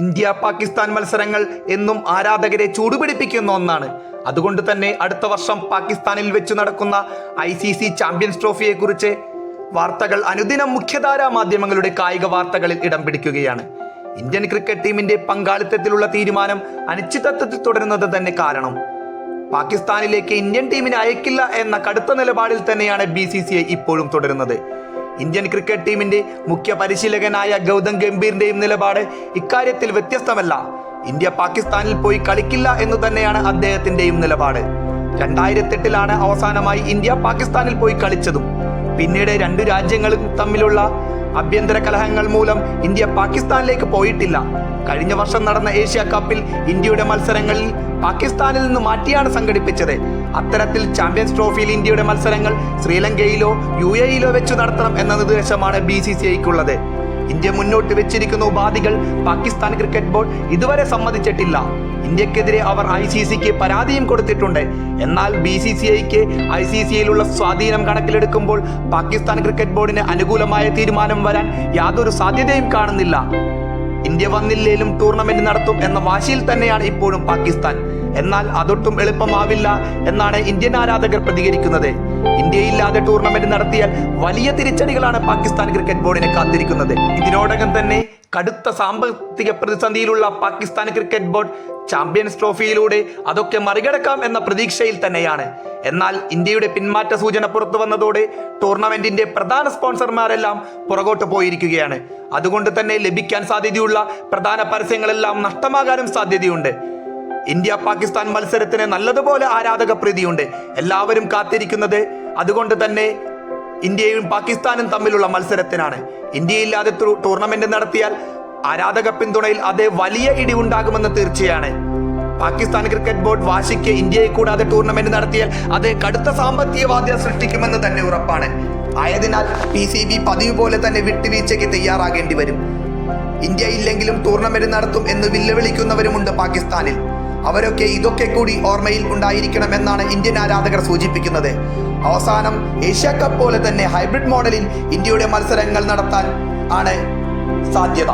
India Pakistan മത്സരങ്ങൾ എന്നും ആരാധകരെ ചൂടുപിടിപ്പിക്കുന്ന ഒന്നാണ്. അതുകൊണ്ട് തന്നെ അടുത്ത വർഷം പാകിസ്ഥാനിൽ വെച്ച് നടക്കുന്ന ഐ സി സി ചാമ്പ്യൻസ് ട്രോഫിയെക്കുറിച്ച് വാർത്തകൾ അനുദിനം മുഖ്യധാരാ മാധ്യമങ്ങളുടെ കായിക വാർത്തകളിൽ ഇടം പിടിക്കുകയാണ്. ഇന്ത്യൻ ക്രിക്കറ്റ് ടീമിന്റെ പങ്കാളിത്തത്തിലുള്ള തീരുമാനം അനിശ്ചിതത്വത്തിൽ തുടരുന്നത് തന്നെ കാരണം പാകിസ്ഥാനിലേക്ക് ഇന്ത്യൻ ടീമിനെ അയക്കില്ല എന്ന കടുത്ത നിലപാടിൽ തന്നെയാണ് ബി ഇപ്പോഴും തുടരുന്നത്. ഇന്ത്യൻ ക്രിക്കറ്റ് ടീമിന്റെ മുഖ്യ പരിശീലകനായ ഗൗതം ഗംഭീറിന്റെയും നിലപാട് ഇക്കാര്യത്തിൽ വ്യത്യസ്തമല്ല. ഇന്ത്യ പാകിസ്ഥാനിൽ പോയി കളിക്കില്ല എന്ന് തന്നെയാണ് അദ്ദേഹത്തിന്റെയും നിലപാട്. രണ്ടായിരത്തി എട്ടിലാണ് അവസാനമായി ഇന്ത്യ പാകിസ്ഥാനിൽ പോയി കളിച്ചതും. പിന്നീട് രണ്ടു രാജ്യങ്ങളും തമ്മിലുള്ള ആഭ്യന്തര കലഹങ്ങൾ മൂലം ഇന്ത്യ പാകിസ്ഥാനിലേക്ക് പോയിട്ടില്ല. കഴിഞ്ഞ വർഷം നടന്ന ഏഷ്യ കപ്പിൽ ഇന്ത്യയുടെ മത്സരങ്ങളിൽ പാകിസ്ഥാനിൽ നിന്ന് മാറ്റിയാണ് സംഘടിപ്പിച്ചത്. അത്തരത്തിൽ ചാമ്പ്യൻസ് ട്രോഫിയിൽ ഇന്ത്യയുടെ മത്സരങ്ങൾ ശ്രീലങ്കയിലോ യു എയിലോ വെച്ച് നടത്തണം എന്ന നിർദ്ദേശമാണ് ബി സി സി ഐക്കുള്ളത്. ഇന്ത്യ മുന്നോട്ട് വെച്ചിരിക്കുന്ന ഉപാധികൾ പാകിസ്ഥാൻ ക്രിക്കറ്റ് ബോർഡ് ഇതുവരെ സമ്മതിച്ചിട്ടില്ല. ഇന്ത്യക്കെതിരെ അവർ ഐ സി സിക്ക് പരാതിയും കൊടുത്തിട്ടുണ്ട്. എന്നാൽ ബി സി സി ഐക്ക് ഐ സി സിയിലുള്ള സ്വാധീനം കണക്കിലെടുക്കുമ്പോൾ പാകിസ്ഥാൻ ക്രിക്കറ്റ് ബോർഡിന് അനുകൂലമായ തീരുമാനം വരാൻ യാതൊരു സാധ്യതയും കാണുന്നില്ല. ഇന്ത്യ വന്നില്ലേലും ടൂർണമെന്റ് നടത്തും എന്ന വാശിയിൽ തന്നെയാണ് ഇപ്പോഴും പാകിസ്ഥാൻ. എന്നാൽ അതൊട്ടും എളുപ്പമാവില്ല എന്നാണ് ഇന്ത്യൻ ആരാധകർ പ്രതികരിക്കുന്നത്. ഇന്ത്യയില്ലാതെ ടൂർണമെന്റ് നടത്തിയാൽ വലിയ തിരിച്ചടികളാണ് പാകിസ്ഥാൻ ക്രിക്കറ്റ് ബോർഡിനെ കാത്തിരിക്കുന്നത്. ഇതിനോടകം തന്നെ കടുത്ത സാമ്പത്തിക പ്രതിസന്ധിയിലുള്ള പാകിസ്ഥാൻ ക്രിക്കറ്റ് ബോർഡ് ചാമ്പ്യൻസ് ട്രോഫിയിലൂടെ അതൊക്കെ മറികടക്കാം എന്ന പ്രതീക്ഷയിൽ തന്നെയാണ്. എന്നാൽ ഇന്ത്യയുടെ പിന്മാറ്റ സൂചന പുറത്തു വന്നതോടെ ടൂർണമെന്റിന്റെ പ്രധാന സ്പോൺസർമാരെല്ലാം പുറകോട്ട് പോയിരിക്കുകയാണ്. അതുകൊണ്ട് തന്നെ ലഭിക്കാൻ സാധ്യതയുള്ള പ്രധാന പരസ്യങ്ങളെല്ലാം നഷ്ടമാകാനും സാധ്യതയുണ്ട്. ഇന്ത്യ പാകിസ്ഥാൻ മത്സരത്തിന് നല്ലതുപോലെ ആരാധക പ്രീതിയുണ്ട്. എല്ലാവരും കാത്തിരിക്കുന്നത് അതുകൊണ്ട് തന്നെ ഇന്ത്യയും പാകിസ്ഥാനും തമ്മിലുള്ള മത്സരത്തിനാണ്. ഇന്ത്യയില്ലാതെ ടൂർണമെന്റ് നടത്തിയാൽ ആരാധക പിന്തുണയിൽ അത് വലിയ ഇടിവുണ്ടാകുമെന്ന് തീർച്ചയാണ്. പാകിസ്ഥാൻ ക്രിക്കറ്റ് ബോർഡ് വാശിക്ക് ഇന്ത്യയെ കൂടാതെ ടൂർണമെന്റ് നടത്തിയാൽ അത് കടുത്ത സാമ്പത്തിക ബാധ്യത സൃഷ്ടിക്കുമെന്ന് തന്നെ ഉറപ്പാണ്. ആയതിനാൽ പി സി ബി പതിവ് പോലെ തന്നെ വിട്ടുവീഴ്ചയ്ക്ക് തയ്യാറാകേണ്ടി വരും. ഇന്ത്യ ഇല്ലെങ്കിലും ടൂർണമെന്റ് നടത്തും എന്ന് വെല്ലുവിളിക്കുന്നവരുമുണ്ട് പാകിസ്ഥാനിൽ. അവരൊക്കെ ഇതൊക്കെ കൂടി ഓർമ്മയിൽ ഉണ്ടായിരിക്കണം എന്നാണ് ഇന്ത്യൻ ആരാധകർ സൂചിപ്പിക്കുന്നത്. അവസാനം ഏഷ്യ കപ്പ് പോലെ തന്നെ ഹൈബ്രിഡ് മോഡലിൽ ഇന്ത്യയുടെ മത്സരങ്ങൾ നടത്താൻ ആണ് സാധ്യത.